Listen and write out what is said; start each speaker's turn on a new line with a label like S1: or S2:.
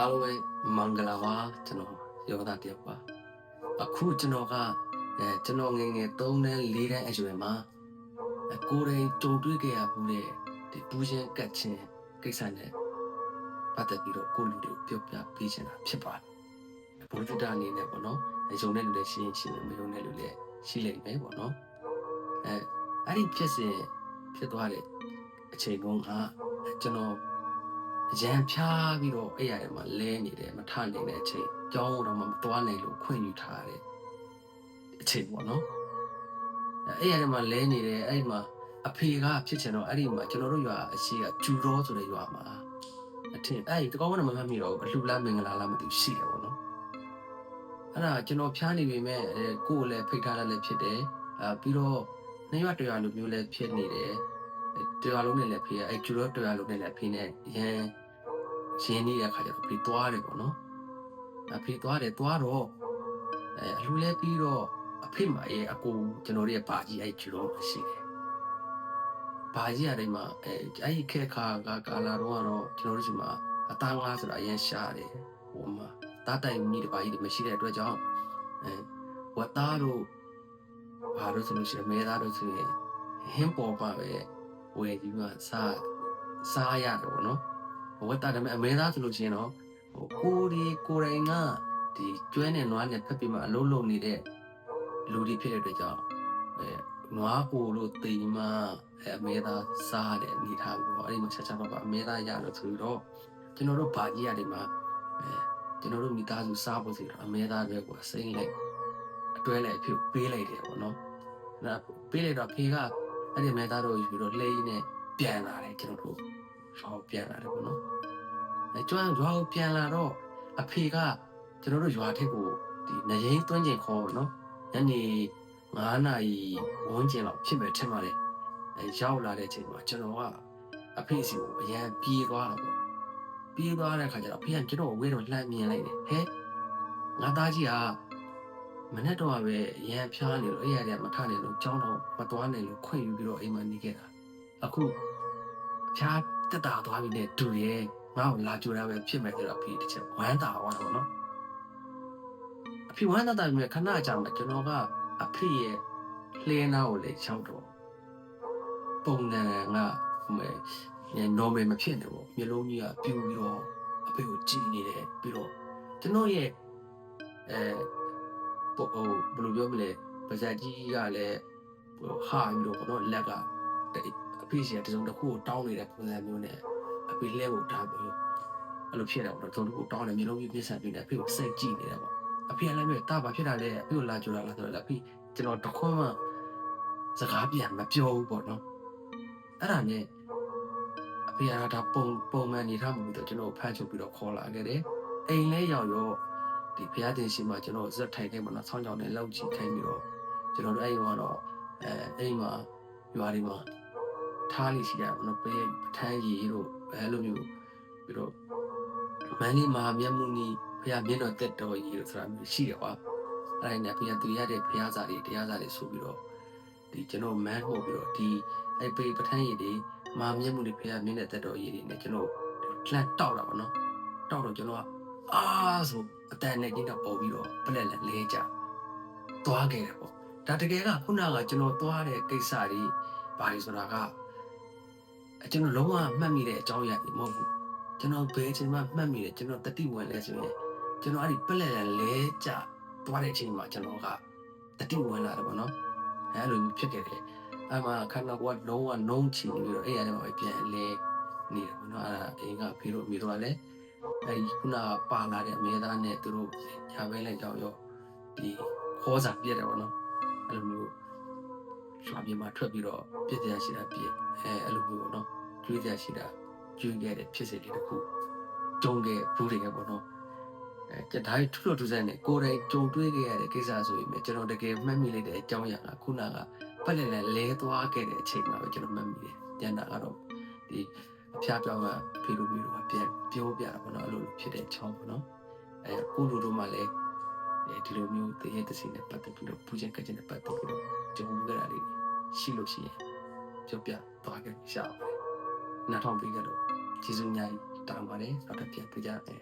S1: အားလုံးပဲမင်္ဂလာပါကျွန်တော်ယောဂတတယောက်ပါအခုကျွန်တော်ကအဲကျွန်တော်ငယ်ငယ်3တန်း4တန်းအရွယ်မှာအဲကိုယ်တိုင်ကြုံတွေ့ခဲ့ရဘူးတဲ့ဒီပူးချင်းကတ်ချင်းကိစ္စနဲ့ပတ်သက်ပြီးတော့ကိုလူတွေကိုပြောပြပေးချင်တာဖြစ်ပါတယ်ဘုရားတအနေနဲ့ပေါ့နော်အဲယုံတဲ့လူလည်းရှိရင်ရှိတယ်မယုံတဲ့လူလည်းရှိလိမ့်မယ်ပေါ့နော်အဲအဲ့ဒီဖြစ်စဉ်ဖြစ်သွားတဲ့အချိန်တုန်းကကျွန်တော် ရန်ဖြားပြီးတော့အဲ့ရတယ်မှာလဲနေတယ်မထနိုင်တဲ့အချိန်ကြောင်းတော့မသွားနိုင်လို့ခွင့်ယူထားတဲ့အချိန်ပေါ့နော်အဲ့ရတယ်မှာလဲနေတယ်အဲ့မှာအဖေကဖြစ်ချင်တော့အဲ့ဒီမှာကျွန်တော်တို့ရွာအရှိကဂျူရောဆိုတဲ့ရွာမှာအထင်အဲ့ဒီတကောင်းကတော့မမှတ်မိတော့ဘူးအလှလားမင်္ဂလာလားမသိဘူးရှိတယ်ပေါ့နော်အဲ့ဒါကျွန်တော်ဖြားနေပြီမဲ့အဲကိုယ်လည်းဖိတ်ထားတယ်လည်းဖြစ်တယ်အာပြီးတော့နှစ်ရွာတစ်ရွာလိုမျိုးလည်းဖြစ်နေတယ် တရားလုံးနဲ့လည်းဖေးအဲ့ကျူတော့တရားလုံးနဲ့လည်းဖေးနဲ့ရန်ရင်းနေတဲ့အခါကျတော့ဖေးသွားတယ်ပေါ့နော်အဖေးသွားတယ်သွားတော့အဲအလှလဲပြီးတော့အဖေမရဲ့အကူကျွန်တော်တို့ရဲ့ဘာကြီးအဲ့ကျူတော့ရှိတယ်ဘာကြီးအတိုင်းမှာအဲအဲ့ဒီခဲခါကကာလာတော့ကတော့ကျွန်တော်တို့ဒီမှာအသားငါးဆိုတာအရင်ရှားတယ်ဟိုမှာတားတိုင်မိတပါကြီးတွေမရှိတဲ့အတွက်ကြောင့်အဲဝတ်သားတို့ဘာလို့ဆိုလို့ရှိရင်မဲသားတို့ဆိုရင်ဟင်းပေါ်ပါပဲ ဝယ်ပြီးမှစားစားရတယ်ပေါ့နော်ဝတ်တာတယ်အမဲသားဆိုလို့ရှိရင်တော့ဟိုကိုဒီကိုရိုင်းကဒီကျွဲနဲ့နွားနဲ့ဖက်ပြီးမှအလုံးလုံးနေတဲ့လူတွေဖြစ်တဲ့အတွက်ကြောင့်အဲနွားကိုလို့တိမ်မှအဲအမဲသားစားတဲ့အနေထားကိုအဲ့ဒီမှာချက်ချက်ပါပါအမဲသားရလို့ဆိုတော့ကျွန်တော်တို့ဗာကြီးရတယ်မှာအဲကျွန်တော်တို့မိသားစုစားဖို့ဆိုတော့အမဲသားတွေကိုစိမ့်လိုက်အတွဲလိုက်ဖြစ်ပေးလိုက်တယ်ပေါ့နော်အဲ့ပေးလိုက်တော့ဖေက အဲ့ဒီမဲသားတို့ယူပြီးတော့လှိမ့်နဲ့ပြန်လာတယ်ကျွန်တော်တို့ရွာကိုပြန်လာတယ်ပေါ့နော်အဲကျွမ်းရွာကိုပြန်လာတော့အဖေကကျွန်တော်တို့ရွာထက်ကိုဒီနရင်သွင်းကျင်ခေါ်ပေါ့နော်ညနေ9နာရီဝန်းကျင်လောက်ဖြစ်မယ်ထင်ပါတယ်အဲရောက်လာတဲ့အချိန်မှာကျွန်တော်ကအဖေစီကိုအရန်ပြေးသွားတာပေါ့ပြေးသွားတဲ့အခါကျတော့အဖေကကျွန်တော်ကိုဝေးတော့လှမ်းမြင်လိုက်တယ်ဟဲငါသားကြီးဟာ မနေ့တော့ပဲရန်ဖျားနေလို့အဲ့ရတဲ့မထနေလို့ကြောင်းတော့မသွားနိုင်လို့ခွင့်ယူပြီးတော့အိမ်မှာနေခဲ့တာအခုဖျားတက်တာသွားပြီနဲ့တူရဲ့ငါ့ကိုလာကြိုတာပဲဖြစ်မယ်ဆိုတော့အဖေတစ်ချက်ဝမ်းသာသွားတော့နော်အဖေဝမ်းသာတာမြဲခဏကြာမှကျွန်တော်ကအဖေရဲ့လှဲနာကိုလည်းချောက်တော့ပုံစံကမဲည normal မဖြစ်နေဘူးမျိုးလုံးကြီးကပြူပြီးတော့အဖေကိုကြည်နေတယ်ပြီးတော့ကျွန်တော်ရဲ့အဲ ပေါ့ဟိုဘယ်လိုပြောမလဲပါဇက်ကြီးကလည်းဟိုဟာပြီးတော့ဘောနော်လက်ကတဲ့အဖေစီကတစုံတစ်ခုကိုတောင်းနေတဲ့ပုံစံမျိုးနဲ့အဖေလက်ကိုထားပြီးအဲ့လိုဖြစ်တယ်ပေါ့နော်တစုံတစ်ခုတောင်းနေမျိုးလုံးကြီးပြစ်ဆက်ပြီးနေအဖေကိုစိတ်ကြည့်နေတယ်ပေါ့အဖေကလည်းမြေတာပါဖြစ်တာလေအဖေကိုလာကြလာလားဆိုတော့အဖေကျွန်တော်တခွန်းမှစကားပြန်မပြောဘူးပေါ့နော်အဲ့ဒါနဲ့အဖေကဒါပုံပုံမှန်နေထားမှုတော့ကျွန်တော်ဖမ်းချုပ်ပြီးတော့ခေါ်လာခဲ့တယ်အိမ်လဲရောက်ရော ဒီဘုရားတင်ရှိမှကျွန်တော်ဇက်ထိုင်ခဲ့မှာနော်ဆောင်းကြောင်နဲ့လောက်ချီခိုင်းပြီးတော့ကျွန်တော်တို့အဲ့ဒီကတော့အဲအဲ့ဒီမှာရွာတွေမှာထားလိရှိရပါတော့ပေးပထန်းကြီးတို့အဲလိုမျိုးပြီးတော့မန်းလေးမှာမျက်မှုနီးဘုရားမျက်တော်တက်တော်ကြီးတို့ဆိုတာမျိုးရှိတယ်ကွာအဲ့ဒါနဲ့ဘုရားသူရတဲ့ဘုရားစာတွေတရားစာတွေဆိုပြီးတော့ဒီကျွန်တော်မန်းဟုတ်ပြီးတော့ဒီအဲ့ပေးပထန်းကြီးတွေမာမျက်မှုတွေဘုရားမျက်နဲ့တက်တော်ကြီးတွေနဲ့ကျွန်တော်လှန်တောက်တာပါနော်တောက်တော့ကျွန်တော်ကအာဆို အတန်နဲ့ကြီးတော့ပေါ်ပြီးတော့ပလက်လက်လဲကြသွားခဲ့တယ်ပေါ့ဒါတကယ်ကခုနကကျွန်တော်သွားတဲ့ကိစ္စတွေဘာတွေဆိုတာကကျွန်တော်လုံးဝမှတ်မိတဲ့အကြောင်းအရာတွေမဟုတ်ဘူးကျွန်တော်ဘယ်အချိန်မှမှတ်မိတယ်ကျွန်တော်တတိဝင်လဲဆိုရင်ကျွန်တော်အဲ့ဒီပလက်လက်လဲကြသွားတဲ့အချိန်မှာကျွန်တော်ကတတိဝင်လာတယ်ပေါ့နော်အဲ့လိုမျိုးဖြစ်ခဲ့တယ်အဲ့မှာခန္ဓာကိုယ်ကလုံးဝနှုံးချီပြီးတော့အဲ့ရတဲ့မှာပဲပြန်လဲနေတယ်ပေါ့နော်အဲ့ဒါအိမ်ကဖေတို့အမေတို့ကလည်း အဲဒီခုနကပါလာတဲ့အမေသားနဲ့သူတို့ညာဘဲလိုက်ကြောက်ရောဒီခေါ်စာပြက်တယ်ပေါ့နော်အဲ့လိုမျိုးရွာပြင်မှာထွက်ပြီးတော့ပြစ်တရားရှိတာပြက်အဲအဲ့လိုမျိုးပေါ့နော်ကျွေးတရားရှိတာကျွေးခဲ့တဲ့ဖြစ်စဉ်လေးတစ်ခုကြုံခဲ့ဘူးတွေပေါ့နော်အဲကျဒါထူလို့ထူဆန်းနေကိုယ်တိုင်ကြုံတွေ့ခဲ့ရတဲ့ကိစ္စဆိုရင်ကျွန်တော်တကယ်မှတ်မိလိုက်တဲ့အကြောင်းအရာကခုနကပတ်လက်လက်လဲသွားခဲ့တဲ့အချိန်မှာပဲကျွန်တော်မှတ်မိတယ်။ကျန်တာကတော့ဒီအဖျားပြောင်းကဖေလိုမျိုးတော့ပြန်ပြောပြတာပေါ့နော်အဲ့လိုဖြစ်တဲ့ချောင်းပေါ့နော်အဲကိုလူတို့မှလည်းဒီလိုမျိုးတရေတစီနဲ့ပတ်သက်ပြီးတော့ပူဇင်ကကြတဲ့ပတ်သက်ပြီးတော့ကြုံခဲ့တာလေးရှိလို့ရှိရင်ပြောပြသွားခဲ့ရှာပါမယ်နောက်ထောင်ပြီးကြတော့ကျေးဇူးများကြီးတောင်းပါတယ်နောက်တစ်ပြန်ပြကြမယ်